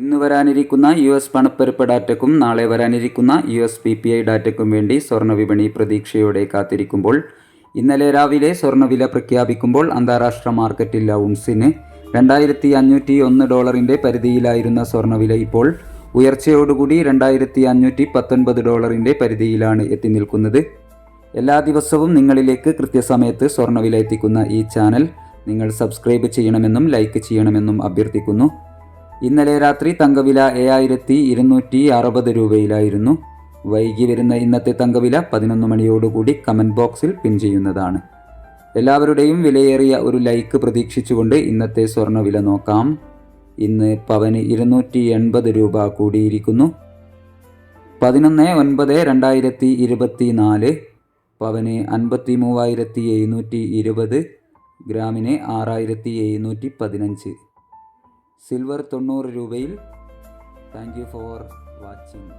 ഇന്ന് വരാനിരിക്കുന്ന U S പണപ്പെരുപ്പ് ഡാറ്റയ്ക്കും നാളെ വരാനിരിക്കുന്ന U S P P I ഡാറ്റയ്ക്കും വേണ്ടി സ്വർണവിപണി പ്രതീക്ഷയോടെ കാത്തിരിക്കുമ്പോൾ ഇന്നലെ രാവിലെ സ്വർണവില പ്രഖ്യാപിക്കുമ്പോൾ അന്താരാഷ്ട്ര മാർക്കറ്റിൽ ഔൺസിന് രണ്ടായിരത്തി അഞ്ഞൂറ്റി ഒന്ന് ഡോളറിന്റെ പരിധിയിലായിരുന്ന സ്വർണവില ഇപ്പോൾ ഉയർച്ചയോടുകൂടി രണ്ടായിരത്തി അഞ്ഞൂറ്റി പത്തൊൻപത് ഡോളറിന്റെ പരിധിയിലാണ് എത്തി നിൽക്കുന്നത്. എല്ലാ ദിവസവും നിങ്ങളിലേക്ക് കൃത്യസമയത്ത് സ്വർണവില എത്തിക്കുന്ന ഈ ചാനൽ നിങ്ങൾ സബ്സ്ക്രൈബ് ചെയ്യണമെന്നും ലൈക്ക് ചെയ്യണമെന്നും അഭ്യർത്ഥിക്കുന്നു. ഇന്നലെ രാത്രി തങ്കവില ഏഴായിരത്തി ഇരുന്നൂറ്റി അറുപത് രൂപയിലായിരുന്നു. വൈകി വരുന്ന ഇന്നത്തെ തങ്കവില പതിനൊന്ന് മണിയോടുകൂടി കമന്റ് ബോക്സിൽ പിൻ ചെയ്യുന്നതാണ്. എല്ലാവരുടെയും വിലയേറിയ ഒരു ലൈക്ക് പ്രതീക്ഷിച്ചുകൊണ്ട് ഇന്നത്തെ സ്വർണവില നോക്കാം. ഇന്ന് പവന് ഇരുന്നൂറ്റി എൺപത് രൂപ കൂടിയിരിക്കുന്നു. പതിനൊന്ന് ഒൻപത് രണ്ടായിരത്തി ഇരുപത്തി നാല് പവന് അൻപത്തി മൂവായിരത്തി എഴുന്നൂറ്റി ഇരുപത് ഗ്രാമിന് ആറായിരത്തി എഴുന്നൂറ്റി പതിനഞ്ച്. സിൽവർ തൊണ്ണൂറ് രൂപയിൽ. Thank you for watching